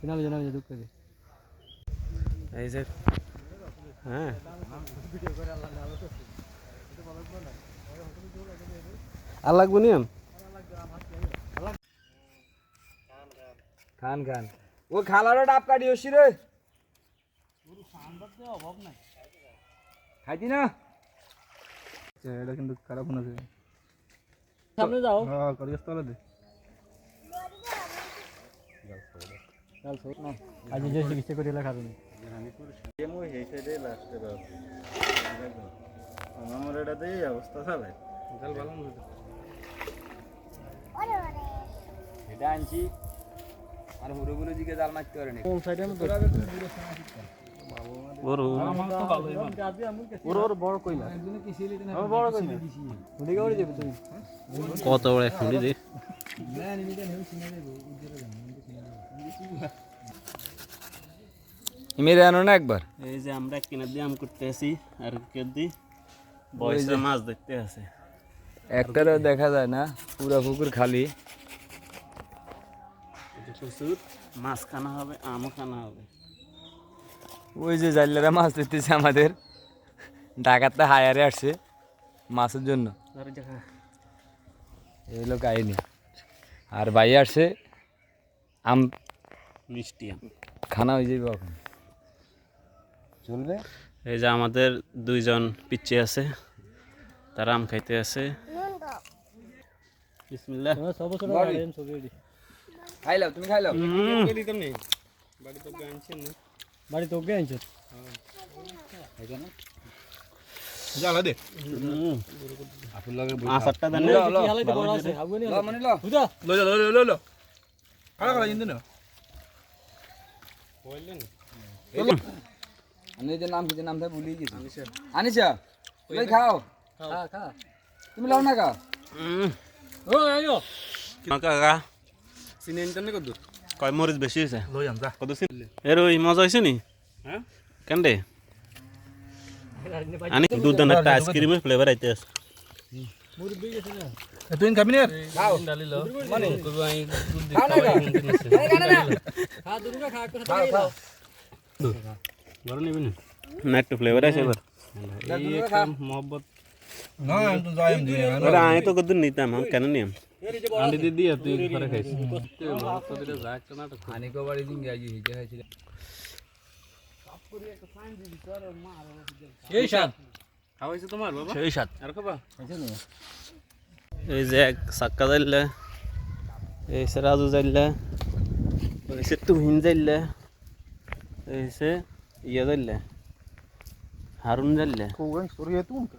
জানাবে জানাবে দুঃখ করে এই যে হ্যাঁ আর লাগবো নিয়ম খান খান ও খালারও ডাব কাটি হসি রে। খাইতি না? এটা কিন্তু খারাপ না সামনে যাও। হ্যাঁ করিস তাহলে দে। আজ যে চিকিৎসা করে এলা খাবেন আমার এটাতে এই অবস্থা এটা আনছি। আর দিকে জাল মারতে পারে কোন সাইডে আমি ওর ওর বড় কই না আমার বড় কই না ওদিকে ওরে যাবে তুমি? কত বড় এক মেরে আনো না একবার? এই যে আমরা কিনা দিয়ে আম করতে আছি আর কে দি? বয়সে মাছ দেখতে আছে। একটারও দেখা যায় না পুরা পুকুর খালি। প্রচুর। মাছ খানা হবে আমও খানা হবে। ওই যে জাইলারা মাছ ধরতেছে আমাদের ঢাকাতে হায়ারে আসছে মাছের জন্য। এই হলো কাহিনি। আর ভাই আসছে আম মিষ্টি। আম খানা হয়ে যাবে এখন। চলবে? এই যে আমাদের দুইজন পিচ্ছে আছে তারা আম খাইতে আছে। বিসমিল্লাহ। বাড়ি। তো গে আনছো? জ্বালা দে। আচারটা দেন। লো, লো, হালাইতে বড় আছে আগুনি লো, মানে লো। বুঝা লো লো লো। লো লো কালা কালা আমি যে নাম কি নাম থাকে ভুলে গেছি। আনিসা তুমি খাও। খা খা। তুমি লাও না ও আইও। কাকা কত কয় মরিচ বেশি হয়েছে? লই আন যা। কত সিল এর ওই মজা হয়েছে নি? হ্যাঁ? কেন রে আনি দুধ একটা আইসক্রিমের ফ্লেভার আইতে আছে। তুই খাবি না খাও। মানে? খাও না কা আরে কানে না খা দুর্গা খা একটু খাও খাও না একটু ফ্লেভার আছে এবার এই খা মোহব্বত না তুই যাই আমি দিই ওরা আয় তো কত নিতাম আমি কেন নিয়াম আন্টি দিদি তুই করে খাইছিস আনি কো বাড়ি দিন গাজি হিজে হয়েছিল এই সাত খাওয়াইছে তোমার বাবা এই সাত আর খাবা এই যে এক সাক্কা যাইলে এই সে রাজু যাইলে ست ಹಿಂದೆ ಇಲ್ಲ ಎದಲ್ಲ ಹರುಣದಲ್ಲ ಹೋಗಂಗೆ ಸುರಿ ಆಯ್ತು ಉಂಟು